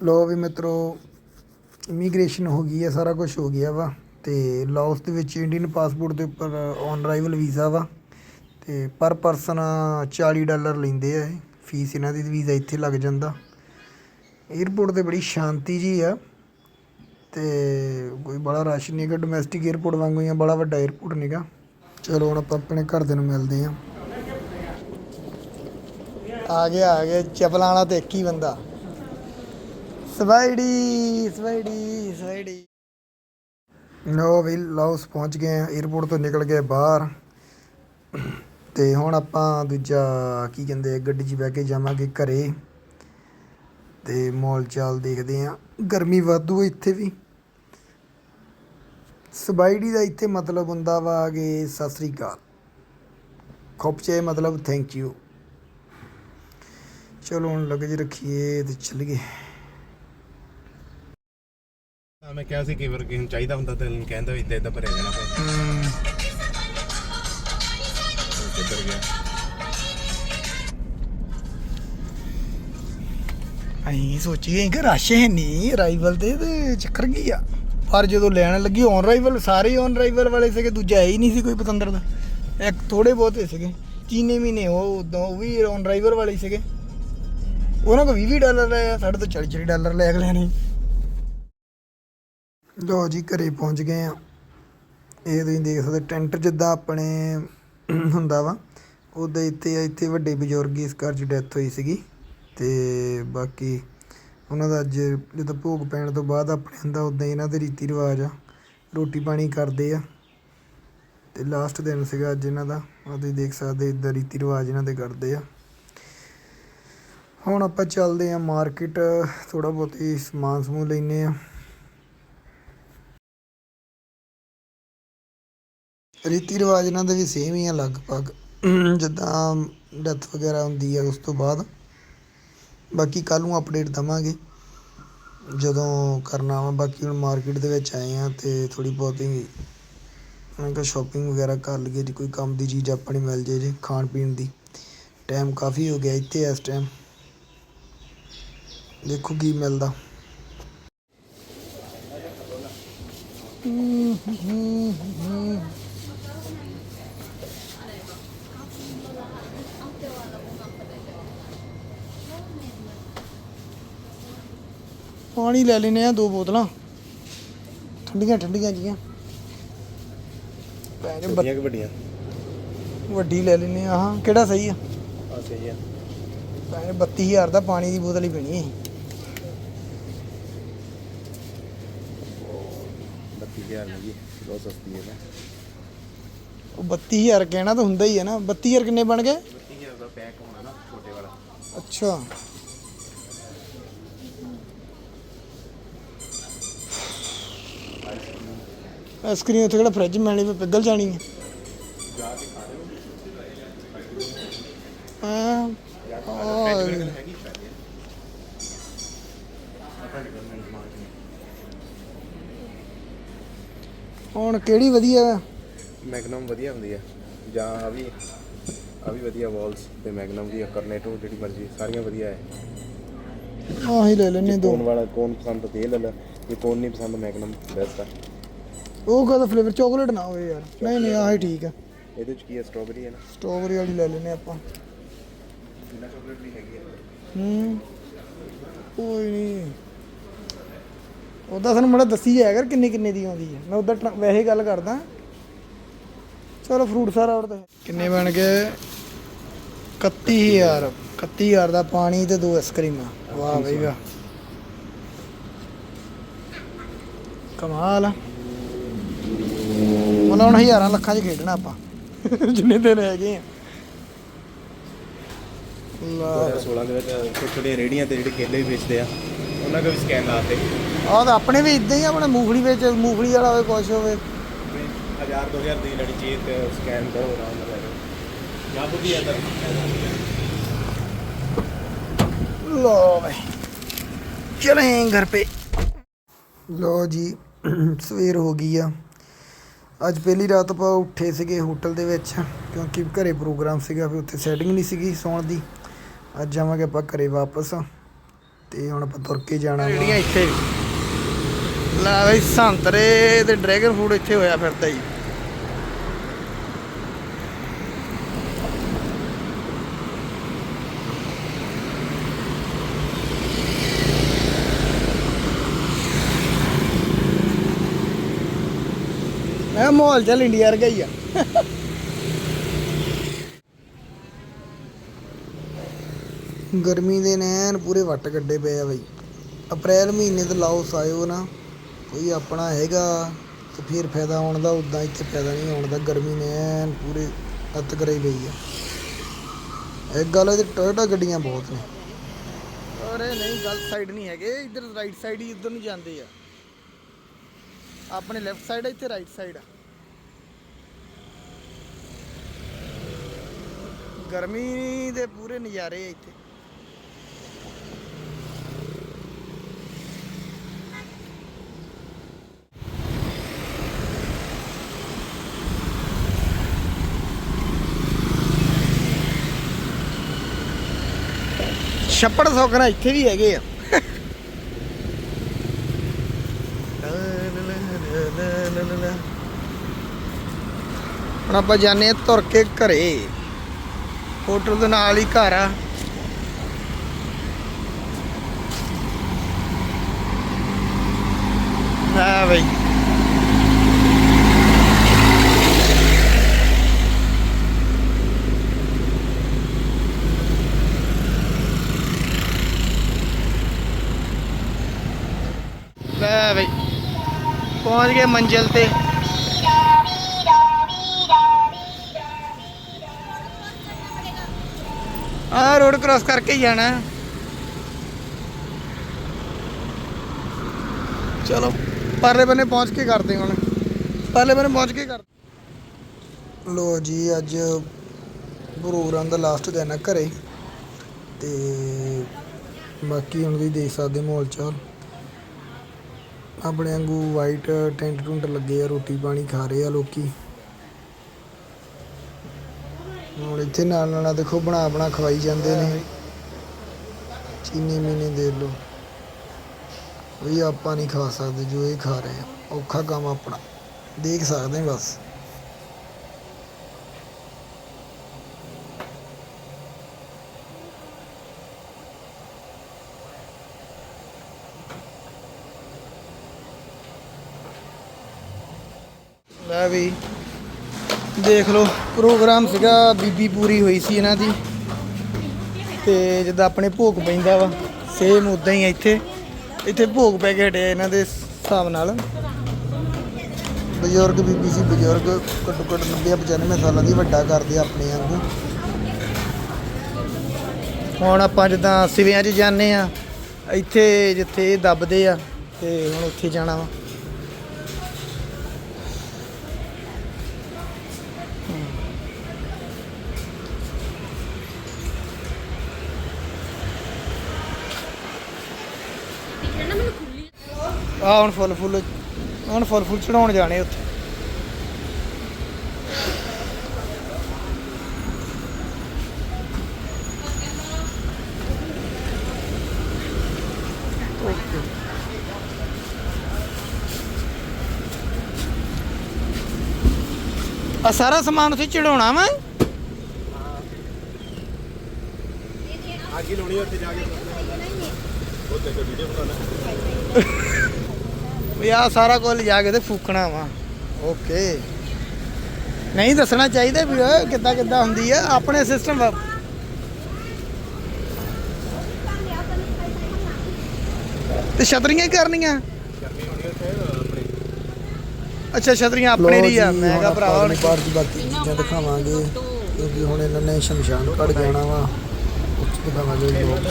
ਲੋ ਵੀ ਮਿੱਤਰੋ ਇਮੀਗ੍ਰੇਸ਼ਨ ਹੋ ਗਈ ਹੈ, ਸਾਰਾ ਕੁਝ ਹੋ ਗਿਆ ਵਾ ਤੇ ਲਾਓਸ ਦੇ ਵਿੱਚ ਇੰਡੀਅਨ ਪਾਸਪੋਰਟ ਦੇ ਉੱਪਰ ਔਨ ਅਰਾਈਵਲ ਵੀਜ਼ਾ ਵਾ ਤੇ ਪਰ ਪਰਸਨ 40 ਡਾਲਰ ਲੈਂਦੇ ਆ ਫੀਸ ਇਹਨਾਂ ਦੀ ਵੀਜ਼ਾ ਇੱਥੇ ਲੱਗ ਜਾਂਦਾ। 에어ਪੋਰਟ ਤੇ ਬੜੀ ਸ਼ਾਂਤੀ ਜੀ ਆ ਤੇ ਕੋਈ ਬੜਾ ਰਸ਼ ਨਹੀਂ ਹੈਗਾ ਡੋਮੈਸਟਿਕ 에어ਪੋਰਟ ਵਾਂਗੂ ਹੀ ਆ, ਬੜਾ ਵੱਡਾ 에어ਪੋਰਟ ਨਹੀਂਗਾ ਚਲੋ ਹੁਣ ਆਪਾਂ ਆਪਣੇ ਘਰ ਦੇ ਨੂੰ ਮਿਲਦੇ ਆ ਆ ਗਿਆ ਆ ਗਿਆ, ਚਪਲਾਂ ਵਾਲਾ ਤੇ ਇੱਕ ਹੀ ਬੰਦਾ। ਸਵਾਈਡੀ ਸਵਾਈਡੀ ਸਵਾਈਡੀ ਨੋ ਵੀ ਲਾਓਸ ਪਹੁੰਚ ਗਏ ਆ 에ਅਰਪੋਰਟ ਤੋਂ ਨਿਕਲ ਗਏ ਬਾਹਰ। ਤੇ ਹੁਣ ਆਪਾਂ ਦੂਜਾ, ਕੀ ਕਹਿੰਦੇ ਗੱਡੀ 'ਚ ਬਹਿ ਕੇ ਜਾਵਾਂਗੇ ਘਰੇ। ਤੇ ਮੌਲ ਚਾਲ ਦੇਖਦੇ ਆ ਗਰਮੀ ਵਾਧੂ ਇੱਥੇ ਵੀ। ਸਬਾਈਡੀ ਦਾ ਇੱਥੇ ਮਤਲਬ ਹੁੰਦਾ ਵਾ ਕਿ ਸਤਿ ਸ੍ਰੀ ਅਕਾਲ। ਖੋਪਚੇ ਮਤਲਬ ਥੈਂਕ ਯੂ ਚਲੋ ਹੁਣ ਲਗਜ ਰੱਖੀਏ ਤੇ ਚੱਲੀਏ। ਮੈਂ ਕਿਹਾ ਸੀ ਕਿ ਵਰ ਕਿਸੇ ਨੂੰ ਚਾਹੀਦਾ ਹੁੰਦਾ ਤੇ ਉਹਨੂੰ ਕਹਿੰਦਾ ਵੀ ਇੱਦਾਂ ਇੱਦਾਂ ਭਰਿਆ ਜਾਣਾ ਫਿਰ। ਕਿੱਧਰ ਗਿਆ? ਅਸੀਂ ਸੋਚੀਏ ਕਿ ਰਸ਼ ਹੈ ਨਹੀਂ ਅਰਾਈਵਲ ਤੇ ਤੇ ਚੱਕਰ ਕੀ ਆ? ਪਰ ਜਦੋਂ ਲੈਣ ਲੱਗੀ ਔਨ ਰਾਈਵਲ ਸਾਰੇ ਔਨ ਅਰਾਈਵਲ ਵਾਲੇ ਸੀਗੇ, ਦੂਜਾ ਹੈ ਹੀ ਨਹੀਂ ਸੀ ਕੋਈ ਪਤੰਦਰ ਦਾ। ਇੱਕ ਥੋੜੇ ਬਹੁਤੇ ਸੀਗੇ, ਚੀਨੇ ਮਹੀਨੇ ਉਹ ਉਦੋਂ ਉਹ ਵੀ ਔਨ ਅਰਾਈਵਲ ਵਾਲੇ ਹੀ ਸੀਗੇ। ਉਹਨਾਂ ਕੋ 20 ਡਾਲਰ ਲਏ ਸਾਡੇ ਤੋਂ 40 40 ਡਾਲਰ ਲੈ ਅਗਲੇ ਨੇ ਲੋ ਜੀ, ਘਰੇ ਪਹੁੰਚ ਗਏ ਆ ਇਹ ਤੁਸੀਂ ਦੇਖ ਸਕਦੇ ਟੈਂਟ ਜਿੱਦਾਂ ਆਪਣੇ ਹੁੰਦਾ ਵਾ ਉਦਾਂ ਇੱਥੇ ਇੱਥੇ ਵੱਡੇ ਬਜ਼ੁਰਗ ਇਸ ਘਰ 'ਚ ਡੈਥ ਹੋਈ ਸੀਗੀ। ਤੇ ਬਾਕੀ ਉਹਨਾਂ ਦਾ ਅੱਜ ਜਦੋਂ ਭੋਗ ਪੈਣ ਤੋਂ ਬਾਅਦ ਆਪਣੇ ਹੁੰਦਾ ਉਦਾਂ ਹੀ ਇਹਨਾਂ ਦੇ ਰੀਤੀ ਰਿਵਾਜ ਆ। ਰੋਟੀ ਪਾਣੀ ਕਰਦੇ ਆ। ਤੇ ਲਾਸਟ ਦਿਨ ਸੀਗਾ ਅੱਜ ਇਹਨਾਂ ਦਾ। ਉਹ ਤੁਸੀਂ ਦੇਖ ਸਕਦੇ ਇਦਾਂ ਰੀਤੀ ਰਿਵਾਜ ਇਹਨਾਂ ਦੇ ਕਰਦੇ ਆ। ਹੁਣ ਆਪਾਂ ਚੱਲਦੇ ਆ ਮਾਰਕੀਟ ਥੋੜਾ ਬਹੁਤ ਹੀ ਸਮਾਨ ਸਮੂਹ ਲੈਨੇ ਆ ਰੀਤੀ ਰਿਵਾਜ ਇਹਨਾਂ ਦੇ ਵੀ ਸੇਮ ਹੀ ਆ ਲਗਭਗ। ਜਿੱਦਾਂ ਡੈਥ ਵਗੈਰਾ ਹੁੰਦੀ ਆ, ਉਸ ਤੋਂ ਬਾਅਦ। ਬਾਕੀ ਕੱਲ ਨੂੰ ਅਪਡੇਟ ਦਵਾਂਗੇ। ਜਦੋਂ ਕਰਨਾ ਵਾ। ਬਾਕੀ ਹੁਣ ਮਾਰਕੀਟ ਦੇ ਵਿੱਚ ਆਏ ਆ ਤੇ ਥੋੜੀ ਬਹੁਤੀ ਮੈਂ ਕਿਹਾ ਸ਼ਾਪਿੰਗ ਵਗੈਰਾ ਕਰ ਲਈਏ ਜੀ ਕੋਈ ਕੰਮ ਦੀ ਚੀਜ਼ ਆਪਾਂ ਆਪਣੀ ਮਿਲ ਜੇ ਜੀ ਖਾਣ ਪੀਣ ਦੀ। ਟਾਈਮ ਕਾਫੀ ਹੋ ਗਿਆ ਇੱਥੇ ਇਸ ਟਾਈਮ ਦੇਖੋ ਕੀ ਮਿਲਦਾ। ਪਾਣੀ ਲੈ ਲੈਨੇ ਆ ਦੋ ਬੋਤਲਾਂ। ਠੰਡੀਆਂ ਠੰਡੀਆਂ ਜੀਆਂ। ਭੈਣ ਕਿ ਵੱਡੀਆਂ? ਵੱਡੀ ਲੈ ਲੈਨੇ ਆ ਹਾਂ ਕਿਹੜਾ ਸਹੀ ਆ? ਆ ਸਹੀ ਆ। ਭੈਣ 32000 ਦਾ ਪਾਣੀ ਦੀ ਬੋਤਲ ਹੀ ਪੈਣੀ ਹੈ 32000 ਨਹੀਂ ਬਹੁਤ ਸਸਤੀ ਹੈ ਨਾ। ਉਹ 32000 ਕਹਿਣਾ ਤਾਂ ਹੁੰਦਾ ਹੀ ਹੈ ਨਾ। 32000 ਕਿੰਨੇ ਬਣ ਗਏ? 32000 ਦਾ ਪੈਕ ਹੋਣਾ ਨਾ ਛੋਟੇ ਵਾਲਾ। ਅੱਛਾ। ਆਈਸਕ੍ਰੀਮ ਉੱਥੇ ਕਿਹੜਾ ਫ੍ਰਿਜ ਮਿਲਣੀ ਵੀ ਪਿਘਲ ਜਾਣੀ ਹੈ ਹਾਂ। ਹੁਣ ਕਿਹੜੀ ਵਧੀਆ ਹੈ? ਮੈਗਨਮ ਵਧੀਆ ਹੁੰਦੀ ਆ। ਜਾਂ ਆ ਵੀ ਆ ਵੀ ਵਧੀਆ ਵਾਲਸ ਤੇ ਮੈਗਨਮ ਦੀ ਕਰਨੇਟੋ ਜਿਹੜੀ ਮਰਜ਼ੀ ਸਾਰੀਆਂ ਵਧੀਆ ਹੈ ਆਹ ਹੀ ਲੈ ਲੈਨੇ ਦੋ। ਕੋਨ ਵਾਲਾ ਕੋਨ ਪਸੰਦ ਤੇ ਇਹ ਲੈ ਲੈ। ਜੇ ਕੋਨ ਨਹੀਂ ਪਸੰਦ ਮੈਗਨਮ ਬੈਸਟ ਆ। ਉਹ ਕਹਦਾ ਫਲੇਵਰ ਚਾਕਲੇਟ ਨਾ ਹੋਵੇ ਯਾਰ। ਨਹੀਂ ਨਹੀਂ ਆਹ ਹੀ ਠੀਕ ਹੈ ਇਹਦੇ ਚ ਕੀ ਹੈ ਸਟ੍ਰਾਬੇਰੀ ਹੈ ਨਾ? ਸਟ੍ਰਾਬੇਰੀ ਵਾਲੀ ਲੈ ਲੈਨੇ ਆਪਾਂ। ਬਿਨਾ ਚਾਕਲੇਟ ਵੀ ਹੈਗੀ ਹੈ ਹੂੰ। ਕੋਈ ਨਹੀਂ ਉਹਦਾ ਸਾਨੂੰ ਮੜਾ ਦੱਸੀ ਜਾਇਆ ਕਰ ਕਿੰਨੇ ਕਿੰਨੇ ਦੀ ਆਉਂਦੀ ਹੈ ਮੈਂ ਉਧਰ ਵੈਸੇ ਗੱਲ ਕਰਦਾ। ਚਲੋ ਫਰੂਟ ਸਾਰਾ order ਕਿੰਨੇ ਬਣ ਗਏ? 31000 31000 ਦਾ ਪਾਣੀ ਤੇ ਦੋ ਆਈਸਕ੍ਰੀਮਾਂ ਵਾਹ ਬਈ ਵਾਹ। ਕਮਾਲ ਆ। ਉਹਨਾਂ ਹੁਣ ਹਜ਼ਾਰਾਂ ਲੱਖਾਂ 'ਚ ਖੇਡਣਾ ਆਪਾਂ। ਜਿੰਨੇ ਦੇ ਵਿੱਚ ਛੋਟੇ ਆ ਉਹਨਾਂ ਆਪਣੇ ਵੀ ਇਦਾਂ ਹੀ ਆਪਣੇ ਮੂੰਗਲੀ ਵਿੱਚ ਮੂੰਗਲੀ ਵਾਲਾ ਹੋਵੇ ਕੁਛ ਹੋਵੇ। 1000 2000 ਦੀ ਲੜੀ ਚੀਜ਼ ਸਕੈਨ ਕਰੋ ਆਰਾਮ ਨਾਲ ਲੋ ਜੀ ਸਵੇਰ ਹੋ ਗਈ ਆ। ਅੱਜ ਪਹਿਲੀ ਰਾਤ ਆਪਾਂ ਉੱਠੇ ਸੀਗੇ ਹੋਟਲ ਦੇ ਵਿੱਚ, ਕਿਉਂਕਿ ਘਰੇ ਪ੍ਰੋਗਰਾਮ ਸੀਗਾ ਵੀ ਉੱਥੇ ਸੈਟਿੰਗ ਨਹੀਂ ਸੀਗੀ ਸੌਣ ਦੀ। ਅੱਜ ਜਾਵਾਂਗੇ ਆਪਾਂ ਘਰੇ ਵਾਪਸ ਤੇ ਹੁਣ ਆਪਾਂ ਤੁਰ ਕੇ ਜਾਣਾ ਜਿਹੜੀਆਂ ਇੱਥੇ ਲੈ ਬਈ ਸੰਤਰੇ ਤੇ ਡਰੈਗਨ ਫਰੂਟ ਇੱਥੇ ਹੋਇਆ ਫਿਰਦਾ ਜੀ। ਮੈਂ ਮਾਹੌਲ ਚੱਲ ਇੰਡੀਆ ਵਰਗਾ ਹੀ ਆ। ਗਰਮੀ ਦੇ ਨੈਣ ਪੂਰੇ ਵੱਟ ਕੱਢੇ ਪਏ ਆ ਬਈ। ਅਪ੍ਰੈਲ ਮਹੀਨੇ ਤੇ ਲਾਓਸ ਆਇਓ ਨਾ ਕੋਈ ਆਪਣਾ ਹੈਗਾ ਤੇ ਫਿਰ ਫਾਇਦਾ ਆਉਣ ਦਾ ਉਦਾਂ ਇੱਥੇ ਫਾਇਦਾ ਨਹੀਂ ਆਉਣ ਦਾ ਗਰਮੀ ਨੇ ਐਨ ਪੂਰੇ ਅੱਤ ਕਰਾਈ ਪਈ ਆ। ਇੱਕ ਗੱਲ ਇਹਦੇ ਟੋਇਟਾ ਗੱਡੀਆਂ ਬਹੁਤ ਨੇ। ਅਰੇ ਨਹੀਂ ਗਲਤ ਸਾਈਡ ਨਹੀਂ ਹੈਗੇ ਇੱਧਰ ਰਾਈਟ ਸਾਈਡ ਹੀ ਇੱਧਰ ਨੂੰ ਜਾਂਦੇ ਆ। ਆਪਣੇ ਲੈਫਟ ਸਾਈਡ ਆ, ਇੱਥੇ ਰਾਈਟ ਸਾਈਡ ਆ। ਗਰਮੀ ਦੇ ਪੂਰੇ ਨਜ਼ਾਰੇ ਆ ਇੱਥੇ। ਛੱਪੜ ਸੌਕਣਾ ਇੱਥੇ ਵੀ ਹੈਗੇ ਆ। ਹੁਣ ਆਪਾਂ ਜਾਣੇ ਆ ਤੁਰ ਕੇ ਘਰੇ। ਹੋਟਲ ਦੇ ਨਾਲ ਹੀ ਘਰ ਆ। ਆ ਬਈ ਲੈ ਬਈ ਪਹੁੰਚ ਗਏ ਮੰਜ਼ਿਲ ਤੇ। ਆ ਰੋਡ ਕ੍ਰਾਸ ਕਰਕੇ ਹੀ ਜਾਣਾ। ਚਲੋ, ਪਰਲੇ ਬੰਨੇ ਪਹੁੰਚ ਕੇ ਕਰਦੇ ਹੁਣ। ਪਰਲੇ ਬੰਨੇ ਪਹੁੰਚ ਕੇ ਕਰ ਲੋ ਜੀ, ਅੱਜ ਪ੍ਰੋਗਰਾਮ ਦਾ ਲਾਸਟ ਦਿਨ ਹੈ ਘਰੇ। ਤੇ ਬਾਕੀ ਹੁਣ ਵੀ ਦੇਖ ਸਕਦੇ ਮਾਹੌਲ ਚਾਲ। ਆਪਣੇ ਵਾਂਗੂ ਵਾਈਟ ਟੈਂਟ ਟੁੰਟ ਲੱਗੇ ਆ, ਰੋਟੀ ਪਾਣੀ ਖਾ ਰਹੇ ਆ ਲੋਕੀ। ਹੁਣ ਇੱਥੇ ਨਾਲ ਨਾਲ ਦੇਖੋ ਬਣਾ ਬਣਾ ਖਵਾਈ ਜਾਂਦੇ ਨੇ। ਚੀਨੀ ਮੀਨੀ ਦੇ ਲੋ ਵੀ ਆਪਾਂ ਨਹੀਂ ਖਾ ਸਕਦੇ ਜੋ ਇਹ ਖਾ ਰਹੇ ਔਖਾ ਕੰਮ ਆਪਣਾ। ਦੇਖ ਸਕਦੇ ਬਸ। ਲੈ ਵੀ ਦੇਖ ਲਓ, ਪ੍ਰੋਗਰਾਮ ਸੀਗਾ, ਬੀਬੀ ਪੂਰੀ ਹੋਈ ਸੀ ਇਹਨਾਂ ਦੀ। ਤੇ ਜਿੱਦਾਂ ਆਪਣੇ ਭੋਗ ਪੈਂਦਾ ਵਾ ਸੇਮ ਉਦਾਂ ਹੀ ਇੱਥੇ। ਇੱਥੇ ਭੋਗ ਪੈ ਕੇ ਹਟਿਆ ਇਹਨਾਂ ਦੇ ਹਿਸਾਬ ਨਾਲ। ਬਜ਼ੁਰਗ ਬੀਬੀ ਸੀ, ਬਜ਼ੁਰਗ ਘੱਟੋ ਘੱਟ 90 95 ਸਾਲਾਂ ਦੀ ਵੱਡਾ ਕਰਦੇ ਆ ਆਪਣੇ ਨੂੰ ਹੁਣ ਆਪਾਂ ਜਿੱਦਾਂ ਸਿਵਿਆਂ 'ਚ ਜਾਂਦੇ ਆ, ਇੱਥੇ ਜਿੱਥੇ ਦੱਬਦੇ ਆ, ਤੇ ਹੁਣ ਉੱਥੇ ਜਾਣਾ ਵਾ। ਆ ਹੁਣ ਫੁੱਲ ਫੁੱਲ ਹੁਣ ਫੁੱਲ ਫੁੱਲ ਚੜਾਉਣ ਜਾਣੇ ਉੱਥੇ। ਆ ਸਾਰਾ ਸਮਾਨ ਉੱਥੇ ਚੜਾਉਣਾ ਵਾ? ਅੱਗੇ ਲਾਉਣੀ ਉੱਥੇ ਜਾ ਕੇ? ਉੱਥੇ ਕੋਈ ਵੀਡੀਓ ਬਣਾਉਣਾ ਵੀ ਆ ਸਾਰਾ ਕੁਝ ਲਿਜਾ ਕੇ ਤੇ ਫੂਕਣਾ ਵਾ। ਓਕੇ ਨਹੀਂ ਦੱਸਣਾ ਚਾਹੀਦਾ ਵੀ ਓਏ ਕਿੱਦਾਂ ਕਿੱਦਾਂ ਹੁੰਦੀ ਆ ਆਪਣੇ ਸਿਸਟਮ ਤੇ ਛਤਰੀਆਂ ਹੀ ਕਰਨੀਆਂ? ਉੱਥੇ ਅੱਛਾ ਛਤਰੀਆਂ ਆਪਣੇ ਲਈ ਆ। ਮੈਂ ਕਿਹਾ ਭਰਾਵਾ ਹੁਣ ਬਾਹਰ ਦੀ ਬਾਕੀ ਚੀਜ਼ਾਂ ਦਿਖਾਵਾਂਗੇ। ਕਿਉਂਕਿ ਹੁਣ ਇਹਨਾਂ ਨੇ ਸ਼ਮਸ਼ਾਨ ਘੜ ਜਾਣਾ ਵਾ। ਉੱਚ ਦਿਖਾਵਾਂਗੇ ਲੋਕ।